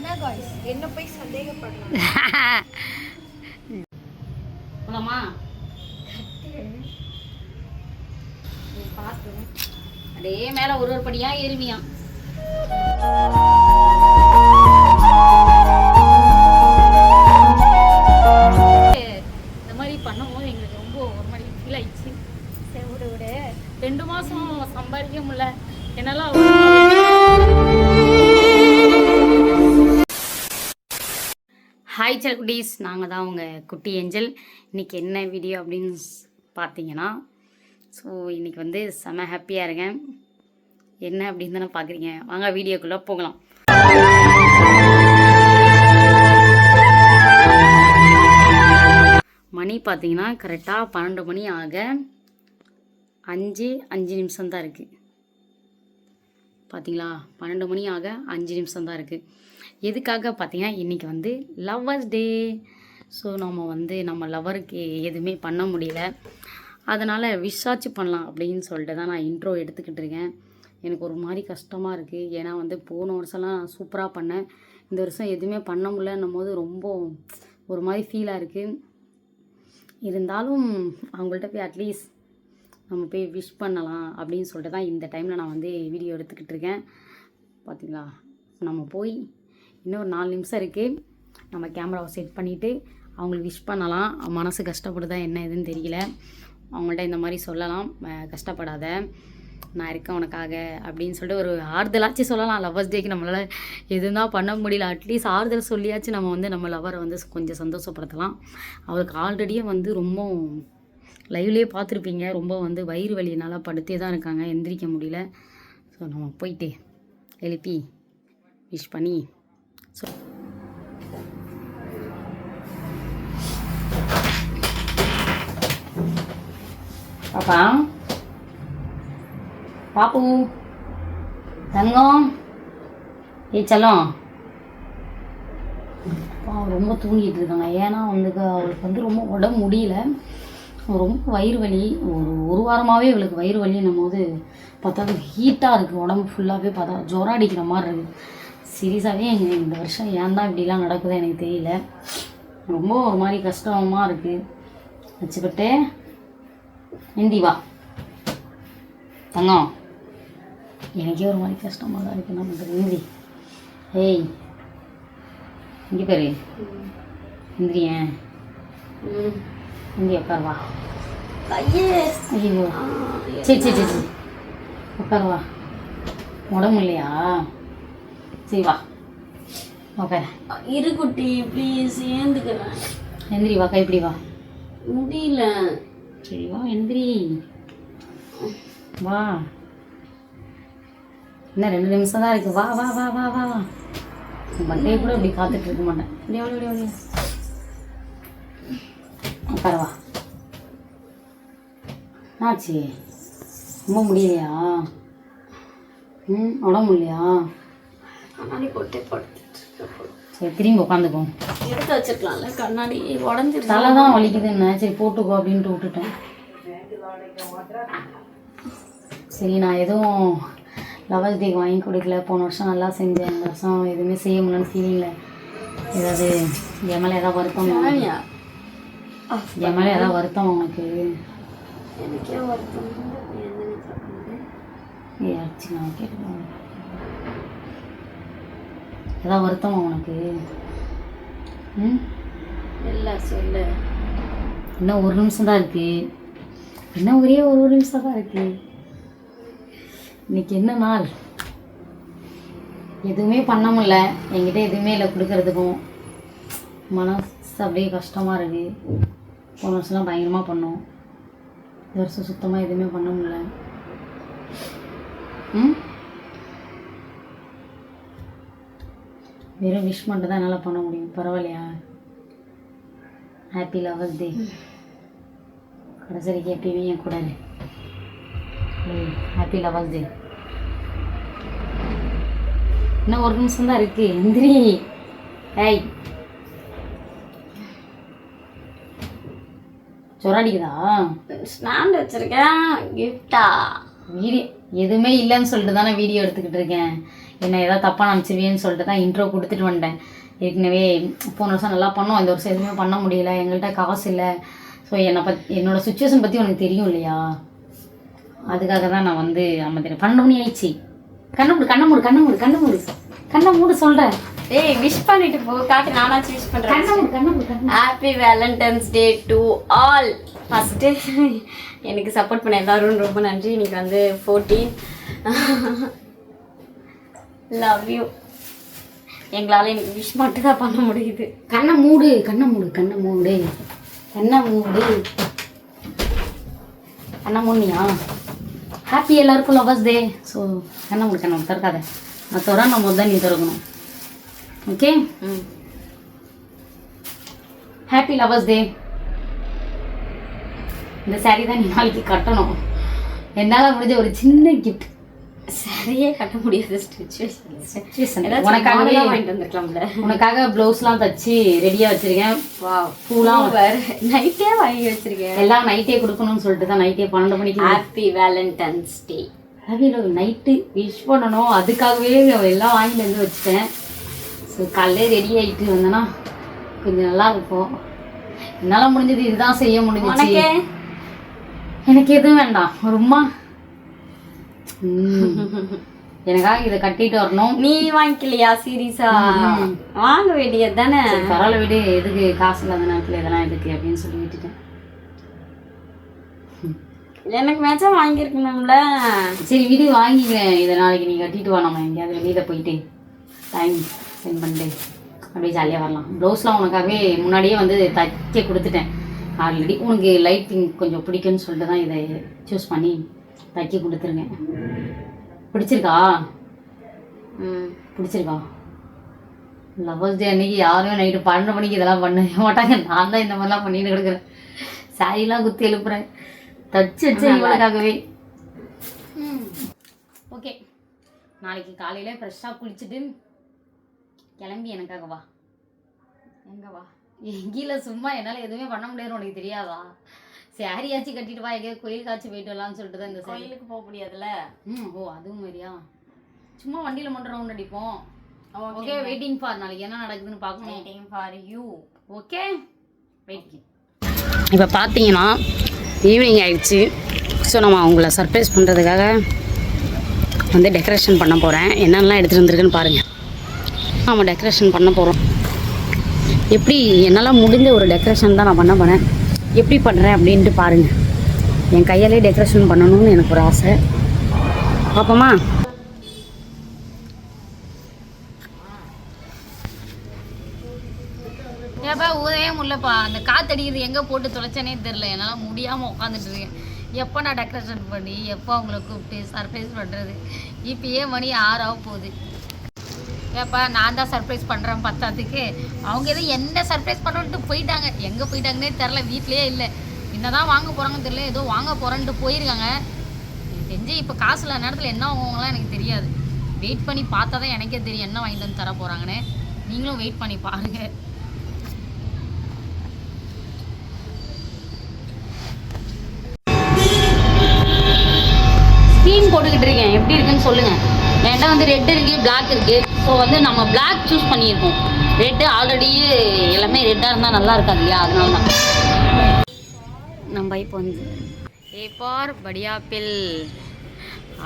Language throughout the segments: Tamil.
என்ன காய்ஸ் என்ன போய் சந்தேகப்படலாம் போலாமா? அப்படியே மேலே ஒரு ஒரு படியா ஏறுவியாம் இந்த மாதிரி பண்ணும்போது எங்களுக்கு ரொம்ப ஒரு மாதிரி ஃபீல் ஆயிடுச்சு. சரி விடு விடு. ரெண்டு மாசம் சம்பாதிக்க முடியல. என்னால ஹாய் செல் குட்டீஸ் நாங்கள் தான் உங்கள் குட்டி ஏஞ்சல். இன்றைக்கி என்ன வீடியோ அப்படின்னு பார்த்தீங்கன்னா ஸோ இன்றைக்கி வந்து செம ஹாப்பியாக இருக்கேன். என்ன அப்படின்னு தானே பார்க்குறீங்க வாங்க வீடியோக்குள்ளே போகலாம். மணி பார்த்தீங்கன்னா கரெக்டாக பன்னெண்டு மணி ஆக அஞ்சு அஞ்சு நிமிஷம் தான் இருக்குது பார்த்தீங்களா பன்னெண்டு மணி ஆக அஞ்சு நிமிஷம் தான் இருக்குது எதுக்காக பார்த்தீங்கன்னா இன்றைக்கி வந்து லவ்வர்ஸ் டே ஸோ நம்ம வந்து நம்ம லவருக்கு எதுவுமே பண்ண முடியல. அதனால் விஷாச்சு பண்ணலாம் அப்படின்னு சொல்லிட்டு தான் நான் இன்ட்ரோ எடுத்துக்கிட்டு இருக்கேன். எனக்கு ஒரு மாதிரி கஷ்டமாக இருக்குது ஏன்னா வந்து போன வருஷம்லாம் நான் சூப்பராக பண்ணேன். இந்த வருஷம் எதுவுமே பண்ண முடியலன்னும் போது ரொம்ப ஒரு மாதிரி ஃபீலாக இருக்குது இருந்தாலும் அவங்கள்ட்ட போய் அட்லீஸ்ட் நம்ம போய் விஷ் பண்ணலாம் அப்படின்னு சொல்லிட்டு தான் இந்த டைமில் நான் வந்து வீடியோ எடுத்துக்கிட்டு இருக்கேன். பார்த்தீங்களா நம்ம போய் இன்னும் ஒரு நாலு நிமிஷம் இருக்குது நம்ம கேமராவை செட் பண்ணிவிட்டு அவங்களுக்கு விஷ் பண்ணலாம். மனசு கஷ்டப்படுதா என்ன ஏதுன்னு தெரியல. அவங்கள்ட்ட இந்த மாதிரி சொல்லலாம். கஷ்டப்படாத. நான் இருக்கேன் உனக்காக அப்படின்னு சொல்லிட்டு ஒரு ஆறுதலாச்சும் சொல்லலாம். லவ்வர்ஸ் டேக்கு நம்மளால் எதுனா பண்ண முடியல. அட்லீஸ்ட் ஆறுதல் சொல்லியாச்சும் நம்ம வந்து நம்ம லவரை வந்து கொஞ்சம் சந்தோஷப்படுத்தலாம். அவருக்கு ஆல்ரெடியே வந்து ரொம்ப லைவ்லேயே பார்த்துருப்பீங்க. ரொம்ப வந்து வயிறு வலியினால் படுத்தே தான் இருக்காங்க. எந்திரிக்க முடியல. ஸோ நம்ம போயிட்டு எழுப்பி விஷ் பண்ணி ஸோ பாப்பா. பாப்பு. தங்கம். ஏ செல்லம். ரொம்ப தூங்கிட்டு இருக்காங்க. ஏன்னா வந்து அவளுக்கு வந்து ரொம்ப உடம்பு முடியல. ரொம்ப வயிறு வலி ஒரு ஒரு வாரமாகவே இவளுக்கு வயிறு வலின்னும் போது பார்த்தா ஹீட்டாக இருக்குது உடம்பு ஃபுல்லாகவே பார்த்தா ஜுரம் அடிக்கிற மாதிரி இருக்குது சீரியஸாகவே எங்கள் இந்த வருஷம் ஏன் தான் இப்படிலாம் நடக்குது எனக்கு தெரியல. ரொம்ப ஒரு மாதிரி கஷ்டமாக இருக்குது வச்சுக்கிட்டு ஹிந்தி வா. தங்கம் எனக்கே ஒரு மாதிரி கஷ்டமாக தான் இருக்குது நம்ம ஹிந்தி ஏய் இங்கே பேரு. இந்திரியன் இங்கே உட்கார் வா. ஐயே சரி சரி சரி சரி உட்கார் வா. உடம்பு இல்லையா? சரி வா. ஓகே இரு குட்டி ப்ளீஸ் ஏந்துக்கிறேன். எந்திரி வா கைப்பிடி வா. முடியல. சரி வா எந்திரி. வா. இன்னும் ரெண்டு நிமிஷம் தான் இருக்கு. வா வா வா வா வா வா. மண்டையை கூட இப்படி காத்துட்டு இருக்க மாட்டேன். அப்படியே அப்படியே அப்படியே உட்கார வா ஆச்சு ரொம்ப முடியலையா? ம் உடம்பு இல்லையா கண்ணாடி போட்டே படுத்துட்டு சரி திரும்பி உட்காந்துக்கோ. எடுத்து வச்சிருக்கலாம்ல கண்ணாடி உடஞ்சிருச்சு. தலை தான் வலிக்குதுன்னு சரி போட்டுக்கோ அப்படின்ட்டு விட்டுட்டேன். சரி நான் எதுவும் லவர்ஸ் டேக்கு வாங்கி கொடுக்கல. போன வருஷம் நல்லா செஞ்சேன். இந்த வருஷம் எதுவுமே செய்ய முடியலன்னு ஃபீலிங்கில் ஏதாவது என் மேலே ஏதாவது வருத்தம் என் மேலே ஏதாவது வருத்தம் உனக்கு? எனக்கே வருத்தம். நான் கேட்டுக்கோங்க ஏதாவது வருத்தமா உனக்கு? ம்? இல்ல சொல்லு. இன்னும் ஒரு நிமிஷம் தான் இருக்கு. இன்னும் ஒரே ஒரு ஒரு நிமிஷம் தான் இருக்கு. இன்னைக்கு என்ன நாள்? எதுவுமே பண்ண முடியல. என்கிட்ட எதுவுமே இல்லை கொடுக்கறதுக்கும். மனசு அப்படியே கஷ்டமாக இருக்கு. போன வருஷம்லாம் பயங்கரமாக பண்ணோம். இந்த வருஷம் சுத்தமாக எதுவுமே பண்ண முடியல. ம்? வெறும் விஷ் மட்டும் தான் என்னால் பண்ண முடியும். பரவாயில்லையா? ஹாப்பி லவர்ஸ் டே கடைசி வரைக்கும் எப்பயுமே என் கூட ஹாப்பி லவர்ஸ் டே இன்னும் ஒரு நிமிஷம் தான் இருக்கு. எந்திரி. ஏய் சொராடிக்குதா? ஸ்டாண்ட் வச்சிருக்கேன் கிஃப்டா. வீடியோ எதுவுமே இல்லைன்னு சொல்லிட்டு தானே வீடியோ எடுத்துக்கிட்டு இருக்கேன். என்ன ஏதாவது தப்பாக நினச்சிருவேன்னு சொல்லிட்டு தான் இன்ட்ரோ கொடுத்துட்டு வந்துட்டேன் ஏற்கனவே போன வருஷம் நல்லா பண்ணோம் இந்த வருஷம் எதுவுமே பண்ண முடியல எங்கள்கிட்ட காசு இல்லை. ஸோ என்னை பத் என்னோட சுச்சுவேஷன் பற்றி உனக்கு தெரியும் இல்லையா? அதுக்காக தான் நான் வந்து நம்ம தெரியும் பன்னெண்டு மணி ஆயிடுச்சு. கண்ணை மூடு கண்ணை மூடு கண்ணை மூடு கண்ணை மூடு கண்ணை மூடு சொல்கிறேன் ஏய் விஷ் பண்ணிட்டு போ. காட்டு நானாச்சும் விஷ் கண்ணை happy valentine's day to all first எனக்கு சப்போர்ட் பண்ண எல்லாரும் ரொம்ப நன்றி. இன்னைக்கு வந்து ஃபோர்டீன் லவ் யூ எங்களால் எனக்கு விஷ் மட்டும் தான் பண்ண முடியுது. கண்ணை மூடு கண்ணை மூடு கண்ணை மூடு. கண்ணை மூடு. கண்ணை மூடியா ஹாப்பி எல்லாருக்கும் லவர்ஸ் டே ஸோ கண்ணை மூடு கண்ணை திறக்காத. நான் போது தான் நீ திறக்கணும். ஓகே ஹாப்பி லவர்ஸ் டே இந்த saree தான் நீ நாளைக்கு கட்டணும். என்னால் முடிஞ்ச ஒரு சின்ன கிஃப்ட் சரியே கட்ட முடியாத சுச்சுவேஷன் உனக்காகவே வாங்கிட்டு வந்திருக்கலாம்ல. உனக்காக ப்ளவுஸ்லாம் தச்சு ரெடியாக வச்சிருக்கேன். வா பூலாம் வேற நைட்டே வாங்கி வச்சிருக்கேன். எல்லாம் நைட்டே கொடுக்கணும்னு சொல்லிட்டு தான் நைட்டே பன்னெண்டு மணிக்கு. ஹாப்பி வேலண்டைன்ஸ் டே ரவியில் நைட்டு விஷ் பண்ணணும். அதுக்காகவே எல்லாம் வாங்கிட்டு வந்து வச்சுட்டேன். ஸோ காலையிலே ரெடி ஆகிட்டு வந்தேன்னா கொஞ்சம் நல்லா இருக்கும். என்னால் முடிஞ்சது இதுதான் செய்ய முடிஞ்சிச்சு. எனக்கு எதுவும் வேண்டாம். ஒரு உம்மா ம். எனக்காக இதை கட்டிட்டு வரணும். நீ வாங்கிக்கலையா சீரியஸா? வாங்க வேண்டியது தானே? பரவாயில்ல விடு. எதுக்கு காசு இல்லாத நேரத்தில் இதெல்லாம் எதுக்கு அப்படின்னு சொல்லி விட்டுட்டேன். எனக்கு மேட்சா வாங்கியிருக்கணும்ல. சரி விடு வாங்கிக்கிறேன். இதை நாளைக்கு நீ கட்டிட்டு வா. நம்ம எங்கேயாவது வெளியில் போயிட்டு. டைம் ஸ்பெண்ட் பண்ணிட்டு அப்படியே ஜாலியாக வரலாம். ப்ளவுஸ்லாம் உனக்காகவே முன்னாடியே வந்து தைக்க கொடுத்துட்டேன். ஆல்ரெடி உனக்கு லைட்டிங் கொஞ்சம் பிடிக்கும்னு சொல்லிட்டு தான் இதை சூஸ் பண்ணி தைக்க கொடுத்துருங்க பிடிச்சிருக்கா? பிடிச்சிருக்கா? லவர்ஸ் டே அன்னைக்கு யாரும் நைட்டு பன்னெண்டு மணிக்கு இதெல்லாம் பண்ணவே மாட்டாங்க. நான் தான் இந்த மாதிரிலாம் பண்ணிட்டு கிடக்குறேன். சாரிலாம் குத்தி எழுப்புறேன். தச்சு வச்சு இவளுக்காகவே. ஓகே நாளைக்கு காலையில் ஃப்ரெஷ்ஷாக குளிச்சுட்டு கிளம்பி எனக்காக வா. எங்க வா? கீழே சும்மா என்னால் எதுவுமே பண்ண முடியாது உனக்கு தெரியாதா? சாரியாச்சும் கட்டிட்டு வா எங்கேயாவது கோயிலுக்காச்சும் போயிட்டு வரலாம்னு சொல்லிட்டு தான் இந்த கோயிலுக்கு போக முடியாதுல்ல? ம் ஓ அதுவும் மாதிரியா? சும்மா வண்டியில் மட்டும் ரவுண்ட் அடிப்போம். ஓகே ஓகே வெயிட்டிங் ஃபார் நாளைக்கு என்ன நடக்குதுன்னு பார்க்கணும். Waiting for you okay wait இப்போ பார்த்தீங்கன்னா ஈவினிங் ஆயிடுச்சு. ஸோ நம்ம அவங்கள சர்ப்ரைஸ் பண்ணுறதுக்காக வந்து டெக்கரேஷன் பண்ண போகிறேன் என்னென்னலாம் எடுத்துகிட்டு வந்திருக்குன்னு பாருங்கள் நம்ம டெக்கரேஷன் பண்ண போகிறோம் எப்படி என்னால் முடிஞ்ச ஒரு டெக்கரேஷன் தான் நான் பண்ண போனேன் எப்படி பண்ணுறேன் அப்படின்ட்டு பாருங்கள் என் கையாலே டெக்கரேஷன் பண்ணணும்னு எனக்கு ஒரு ஆசை. பார்ப்போமா ஏப்பா ஊதவே முடியலப்பா. அந்த காத்தடிக்குது எங்கே போட்டு தொலைச்சனே தெரில என்னால் முடியாமல் உட்காந்துட்டு இருக்கேன். எப்போ நான் டெக்கரேஷன் பண்ணி எப்போ அவங்கள கூப்பிட்டு சர்ப்ரைஸ் பண்ணுறது இப்பயே மணி ஆறாக போகுது. ஏப்பா நான் தான் சர்ப்ரைஸ் பண்ணுறேன் பத்தாத்துக்கு. அவங்க எதுவும் என்ன சர்ப்ரைஸ் பண்ணுன்ட்டு போயிட்டாங்க. எங்கே போயிட்டாங்கன்னே தெரில வீட்லேயே இல்லை. என்னதான் வாங்க போகிறாங்கன்னு தெரியல ஏதோ வாங்க போகிறேன்ட்டு போயிருக்காங்க. தெரிஞ்சு இப்போ காசு இல்லாத நேரத்தில் என்ன வாங்குவாங்களாம் எனக்கு தெரியாது. வெயிட் பண்ணி பார்த்தா தான் எனக்கே தெரியும் என்ன வாங்கிட்டு வந்து தர போகிறாங்கன்னு நீங்களும் வெயிட் பண்ணி பாருங்கள் ஸ்கீம் போட்டுக்கிட்டு இருக்கேன். எப்படி இருக்குன்னு சொல்லுங்கள் என்கிட்ட வந்து ரெட் இருக்குது பிளாக் இருக்குது ஸோ வந்து நம்ம பிளாக் சூஸ் பண்ணியிருக்கோம் ரெட்டு ஆல்ரெடி எல்லாமே ரெட்டாக இருந்தால் நல்லா இருக்காது இல்லையா? அதனால தான். நம்ம இப்போ வந்து ஏப்பார் படியாப்பில்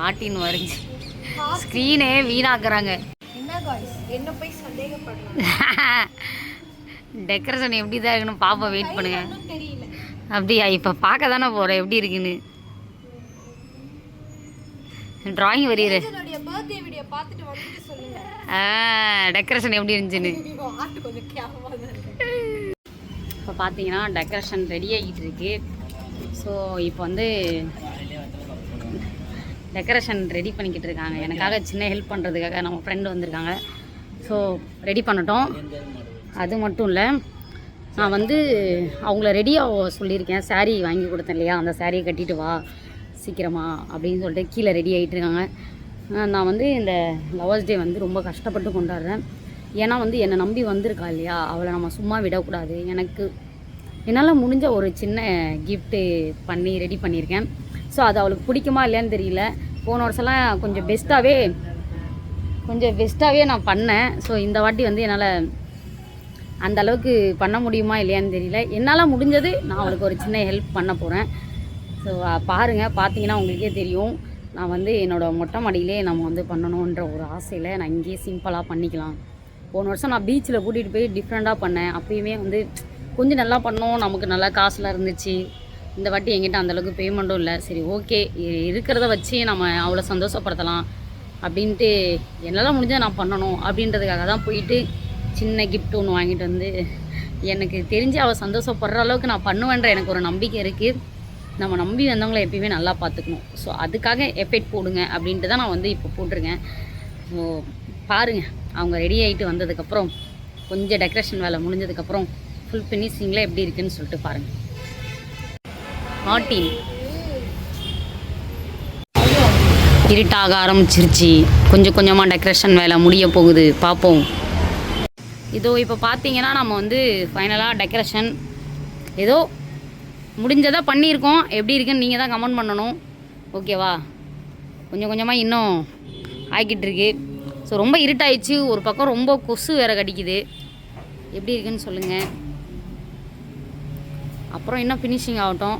ஆட்டின் வரைஞ்சி ஸ்க்ரீனே வீணாக்குறாங்க. டெக்கரேஷன் எப்படி தான் இருக்குன்னு பாப்பா வெயிட் பண்ணுங்க. அப்படியா? இப்போ பார்க்க தானே போகிறேன் எப்படி இருக்குன்னு? டிராயிங் வரையிற. டெக்கரேஷன் எப்படி இருந்துச்சுன்னு. இப்போ பார்த்தீங்கன்னா டெக்கரேஷன் ரெடி ஆகிட்டு இருக்கு. ஸோ இப்போ வந்து டெக்கரேஷன் ரெடி பண்ணிக்கிட்டு இருக்காங்க. எனக்காக சின்ன ஹெல்ப் பண்ணுறதுக்காக நம்ம ஃப்ரெண்டு வந்திருக்காங்க. ஸோ ரெடி பண்ணட்டும். அது மட்டும் இல்லை நான் வந்து அவங்கள ரெடியாக சொல்லியிருக்கேன். Saree வாங்கி கொடுத்தேன் இல்லையா? அந்த சாரியை கட்டிட்டு வா. சீக்கிரமா அப்படின்னு சொல்லிட்டு கீழே ரெடி ஆகிட்டு இருக்காங்க. நான் வந்து இந்த லவர்ஸ் டே வந்து ரொம்ப கஷ்டப்பட்டு கொண்டாடுறேன். ஏன்னா வந்து என்னை நம்பி வந்திருக்கா இல்லையா? அவளை நம்ம சும்மா விடக்கூடாது. எனக்கு என்னால் முடிஞ்ச ஒரு சின்ன கிஃப்ட்டு பண்ணி ரெடி பண்ணியிருக்கேன். ஸோ அது அவளுக்கு பிடிக்குமா இல்லையான்னு தெரியல. போன வருஷம்லாம் கொஞ்சம் பெஸ்ட்டாகவே கொஞ்சம் பெஸ்ட்டாகவே நான் பண்ணேன். ஸோ இந்த வாட்டி வந்து என்னால் அந்த அளவுக்கு பண்ண முடியுமா இல்லையான்னு தெரியல. என்னால் முடிஞ்சது நான் அவளுக்கு ஒரு சின்ன ஹெல்ப் பண்ண போகிறேன் ஸோ பாருங்கள் பார்த்தீங்கன்னா உங்களுக்கே தெரியும். நான் வந்து என்னோடய மொட்டை மாடியிலே நம்ம வந்து பண்ணணுன்ற ஒரு ஆசையில் நான் இங்கேயே சிம்பிளாக பண்ணிக்கலாம். போன வருஷம் நான் பீச்சில் கூட்டிகிட்டு போய் டிஃப்ரெண்ட்டாக பண்ணேன். அப்பயுமே வந்து கொஞ்சம் நல்லா பண்ணோம். நமக்கு நல்லா காசுலாம் இருந்துச்சு. இந்த வாட்டி என்கிட்ட அந்தளவுக்கு பேமெண்ட்டும் இல்லை. சரி ஓகே இருக்கிறத வச்சு நம்ம அவ்வளோ சந்தோஷப்படுத்தலாம் அப்படின்ட்டு என்னால் முடிஞ்சால் நான் பண்ணணும் அப்படின்றதுக்காக தான் போயிட்டு சின்ன கிஃப்ட் ஒன்று வாங்கிட்டு வந்து எனக்கு தெரிஞ்சு அவள் சந்தோஷப்படுற அளவுக்கு நான் பண்ணுவேன்ற எனக்கு ஒரு நம்பிக்கை இருக்குது நம்ம நம்பி வந்தவங்களை எப்பயுமே நல்லா பார்த்துக்கணும். ஸோ அதுக்காக எஃபெக்ட் போடுங்க அப்படின்ட்டு தான் நான் வந்து இப்போ போட்டிருக்கேன். ஸோ பாருங்கள் அவங்க ரெடி ஆகிட்டு வந்ததுக்கப்புறம் கொஞ்சம் டெக்கரேஷன் வேலை முடிஞ்சதுக்கப்புறம் ஃபுல் ஃபினிஷிங்கில் எப்படி இருக்குன்னு சொல்லிட்டு பாருங்கள் மாட்டின் இருட்டாக ஆரம்பிச்சிருச்சு. கொஞ்சம் கொஞ்சமாக டெக்கரேஷன் வேலை முடிய போகுது. பார்ப்போம். இதோ இப்போ பார்த்தீங்கன்னா நம்ம வந்து ஃபைனலாக டெக்கரேஷன் ஏதோ முடிஞ்சதை பண்ணியிருக்கோம். எப்படி இருக்குன்னு நீங்கள் தான் கமெண்ட் பண்ணணும். ஓகேவா? கொஞ்சம் கொஞ்சமாக இன்னும் ஆகிக்கிட்டு இருக்கு. ஸோ ரொம்ப இருட்டாயிடுச்சு. ஒரு பக்கம் ரொம்ப கொசு வேறு கடிக்குது. எப்படி இருக்குன்னு சொல்லுங்கள் அப்புறம் இன்னும் ஃபினிஷிங் ஆகட்டும்.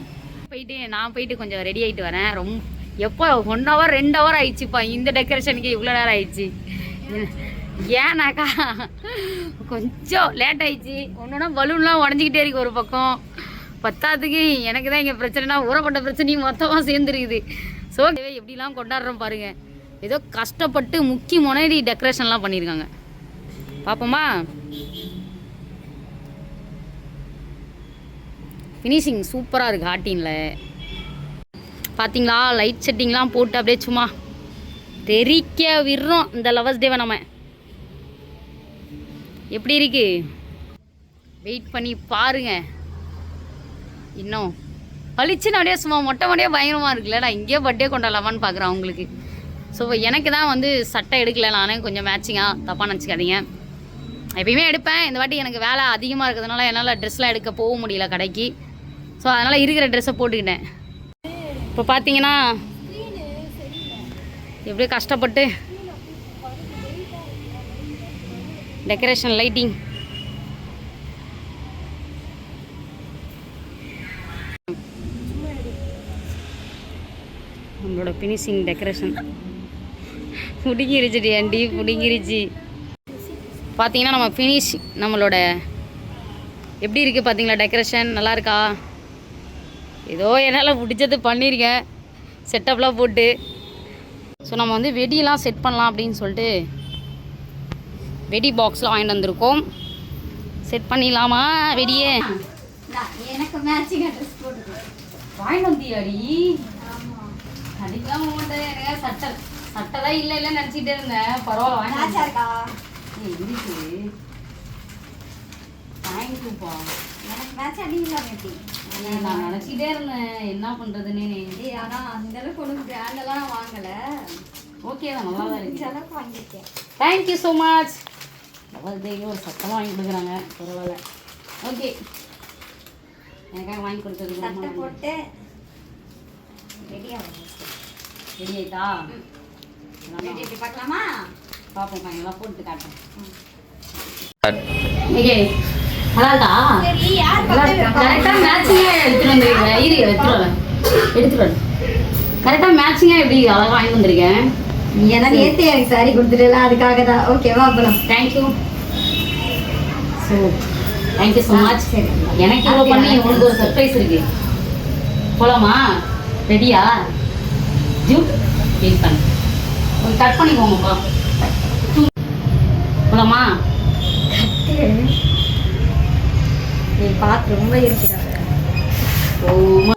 போயிட்டு நான் போயிட்டு கொஞ்சம் ரெடி ஆகிட்டு வரேன். ரொம்ப எப்போ ஒன் ஹவர் ரெண்டு ஹவர் ஆயிடுச்சுப்பா. இந்த டெக்கரேஷனுக்கு இவ்வளோ நேரம் ஆயிடுச்சு. ஏன்னாக்கா கொஞ்சம் லேட் ஆயிடுச்சு. ஒன்றுனா பலூன்லாம் உடஞ்சிக்கிட்டே இருக்கு ஒரு பக்கம். பத்தாத்துக்கு எனக்கு தான் இங்கே பிரச்சனைனா ஊறப்பட்ட பிரச்சனையும் மொத்தமாக சேர்ந்துருக்குது. ஸோ எப்படிலாம் கொண்டாடுறோம் பாருங்கள் ஏதோ கஷ்டப்பட்டு முக்கி முன்னாடி டெக்கரேஷன்லாம் பண்ணியிருக்காங்க பார்ப்போமா ஃபினிஷிங் சூப்பராக இருக்குது ஹாட்டினில் பார்த்தீங்களா லைட் செட்டிங்லாம் போட்டு அப்படியே சும்மா தெறிக்க விடுறோம் இந்த லவர்ஸ் டேவை நம்ம. எப்படி இருக்குது வெயிட் பண்ணி பாருங்கள் இன்னும். பளிச்சுன்னு அப்படியே சும்மா மொட்டை மொட்டையே பயங்கரமாக இருக்குல்ல நான் இங்கேயே பர்த்டே கொண்டாடலாமான்னு பார்க்குறேன் அவங்களுக்கு. ஸோ எனக்கு தான் வந்து சட்டை எடுக்கல நானே கொஞ்சம் மேட்சிங்காக தப்பாக நினச்சிக்காதீங்க. எப்பயுமே எடுப்பேன். இந்த வாட்டி எனக்கு வேலை அதிகமாக இருக்கிறதுனால என்னால் ட்ரெஸ்லாம் எடுக்க போக முடியல கடைக்கு. ஸோ அதனால் இருக்கிற ட்ரெஸ்ஸை போட்டுக்கிட்டேன். இப்போ பார்த்தீங்கன்னா எப்படியோ கஷ்டப்பட்டு டெக்கரேஷன் லைட்டிங் இதோட ஃபினிஷிங் டெக்கரேஷன் பிடிங்கிருச்சுடி ஆண்டி பிடிங்கிருச்சு. பார்த்தீங்கன்னா நம்ம ஃபினிஷ் நம்மளோட எப்படி இருக்குது பார்த்தீங்களா டெக்கரேஷன் நல்லா இருக்கா? ஏதோ என்னால் பிடிச்சது பண்ணியிருக்கேன் செட்டப்லாம் போட்டு. ஸோ நம்ம வந்து வெடியெல்லாம் செட் பண்ணலாம் அப்படின்னு சொல்லிட்டு வெடி பாக்ஸில் வாங்கிட்டு வந்திருக்கோம். செட் பண்ணிடலாமா வெடியே? எனக்கு மேட்சிங் அட்ரஸ் போட்டு வாங்கிட்டு வந்தியாடி? அடிக்கலாம் மாட்டேன் எனக்கு சட்டை சட்டை தான் இல்லை இல்லை நினச்சிட்டே இருந்தேன். பரவாயில்ல வாங்கி இருக்கா? இருக்கு தேங்க்யூப்பா எனக்கு மேட்ச் அடிக்கலாம் எப்படி நான் நினச்சிட்டே இருந்தேன். என்ன பண்ணுறதுன்னு ஏய் ஆனா அந்த அளவுக்கு ஒன்றும் பிராண்டெல்லாம் நான் வாங்கல. ஓகே தான் நல்லா தான் இருக்கு அளவுக்கு வாங்கியிருக்கேன். தேங்க்யூ ஸோ மச் டேக்கு ஒரு சத்தமாக வாங்கி கொடுக்குறாங்க. பரவாயில்ல. ஓகே எனக்காக வாங்கி கொடுத்தது சட்டை போட்டு ரெடியாக ரெடி ஆயிட்டா பார்க்கலாமா? பார்ப்போம் ஃபைனலாக போட்டு காட்டுறேன். யார் கரெக்டாக மேட்சிங்காக எடுத்துகிட்டு வந்திருக்கேன் இரு எடுத்துகிட்டு வரேன் எடுத்துகிட்டு வரேன் கரெக்டாக மேட்சிங்காக எப்படி அழகாக வாங்கி வந்திருக்கேன்? ஏன்னா நேற்று எனக்கு சாரி கொடுத்துட்டல அதுக்காக தான். ஓகேவா அப்புறம் thank you so thank you so much. எனக்கு இவ்வளோ பண்ணி உங்களுக்கு ஒரு சர்ப்ரைஸ் இருக்கு. போலாமா? ரெடியா ஜூட் வெயிட் பண்ணு. ஒரு கட் பண்ணிக்கோங்கப்பா போலாமா? நீ பார்த்து ரொம்ப இருக்கிறாங்க ஓ